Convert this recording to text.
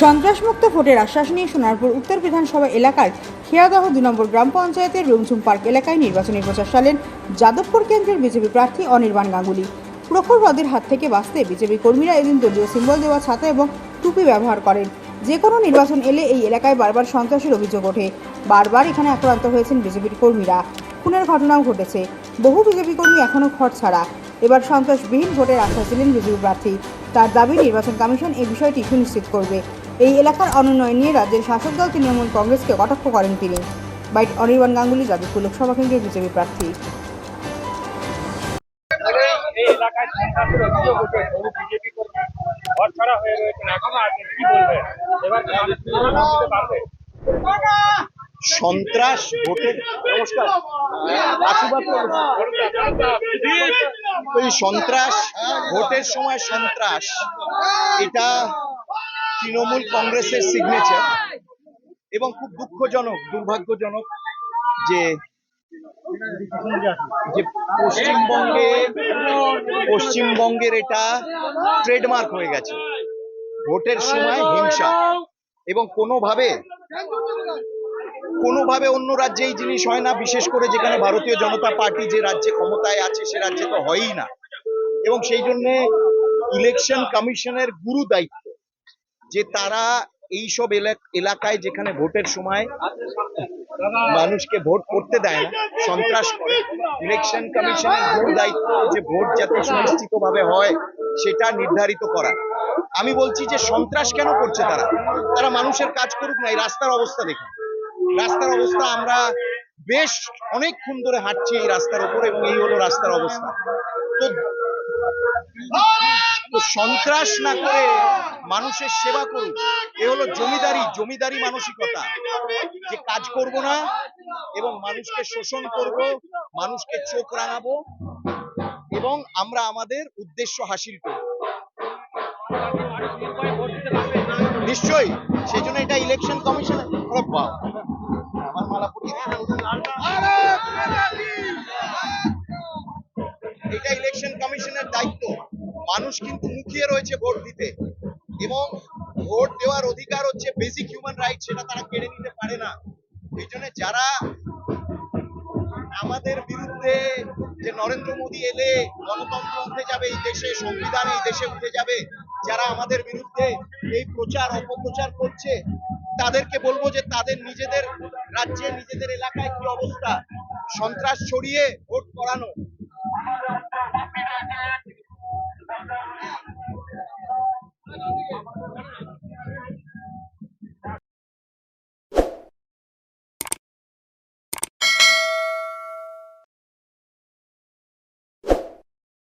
সন্ত্রাসমুক্ত ভোটের আশ্বাস নিয়ে সোনারপুর উত্তর বিধানসভা এলাকার খেয়াদহ দু নম্বর গ্রাম পঞ্চায়েতের রুমঝুম পার্ক এলাকায় নির্বাচনী প্রচার চালেন যাদবপুর কেন্দ্রের বিজেপি প্রার্থী অনির্বাণ গাঙ্গুলি। প্রখরবাদের হাত থেকে বাঁচতে বিজেপি কর্মীরা এদিন দলীয় সিম্বল দেওয়া ছাতা এবং টুপি ব্যবহার করেন। যে কোনো নির্বাচন এলে এই এলাকায় বারবার সন্ত্রাসের অভিযোগ ওঠে। বারবার এখানে আক্রান্ত হয়েছেন বিজেপির কর্মীরা। খুনের ঘটনাও ঘটেছে। বহু বিজেপি কর্মী এখনও খড় ছাড়া। এবার সন্ত্রাসবিহীন ভোটের আশ্বাস দিলেন বিজেপি প্রার্থী। তার দাবি, নির্বাচন কমিশন এই বিষয়টি সুনিশ্চিত করবে। এই এলাকার অনুন্নয়ন নিয়ে রাজ্যের শাসক দল তৃণমূল কংগ্রেসকে কটাক্ষ করেন তিনি। বাইট অনির্বাণ গাঙ্গুলি যাদবপুর লোকসভা কেন্দ্রের বিজেপি প্রার্থী। হয়ে সন্ত্রাস ভোটের নমস্কার। এই সন্ত্রাস ভোটের সময় সন্ত্রাস এটা তৃণমূল কংগ্রেসের সিগনেচার এবং খুব দুঃখজনক, দুর্ভাগ্যজনক যে যে পশ্চিমবঙ্গে, পশ্চিমবঙ্গের এটা ট্রেডমার্ক হয়ে গেছে। ভোটের সময় হিংসা এবং কোনোভাবে কোনোভাবে অন্য রাজ্যে এই জিনিস হয় না, বিশেষ করে যেখানে ভারতীয় জনতা পার্টি যে রাজ্যে ক্ষমতায় আছে, সে রাজ্যে তো হয়ই না। এবং সেই জন্যে ইলেকশন কমিশনের গুরু দায়িত্ব যে তারা এইসব এলাক- এলাকায় যেখানে ভোটের সময় মানুষকে ভোট করতে দেয় না সন্ত্রাস করে। ইলেকশন কমিশনের গুরু দায়িত্ব যে ভোট যাতে সুনিশ্চিত ভাবে হয় সেটা নির্ধারিত করা। আমি বলছি যে সন্ত্রাস কেন করছে তারা? তারা মানুষের কাজ করুক না এই রাস্তার অবস্থা দেখুন। রাস্তার অবস্থা আমরা বেশ অনেকক্ষণ ধরে হাঁটছি এই রাস্তার উপর এবং এই হলো রাস্তার অবস্থা। তো সন্ত্রাস না করে মানুষের সেবা করুক এ হলো জমিদারি জমিদারি মানসিকতা। যে কাজ করব না, এবং মানুষকে শোষণ করব, মানুষকে চোখ রাঙাবো, এবং আমরা আমাদের উদ্দেশ্য হাসিল করব। নিশ্চয়ই, সেই জন্য এটা ইলেকশন কমিশন আমার মালা এটা ইলেকশন কমিশনের দায়িত্ব। মানুষ কিন্তু মুখিয়ে রয়েছে ভোট দিতে। এবং ভোট দেওয়ার অধিকার হচ্ছে বেসিক হিউম্যান রাইট সেটা তারা কেড়ে নিতে পারে না। এই জন্য যারা আমাদের বিরুদ্ধে যে নরেন্দ্র মোদী এলে গণতন্ত্র উঠে যাবে, এই দেশে সংবিধান, এই দেশে উঠে যাবে, যারা আমাদের বিরুদ্ধে এই প্রচার, অপপ্রচার করছে, তাদেরকে বলব যে তাদের নিজেদের রাজ্যে, নিজেদের এলাকায় কি অবস্থা? সন্ত্রাস ছড়িয়ে ভোট করানো।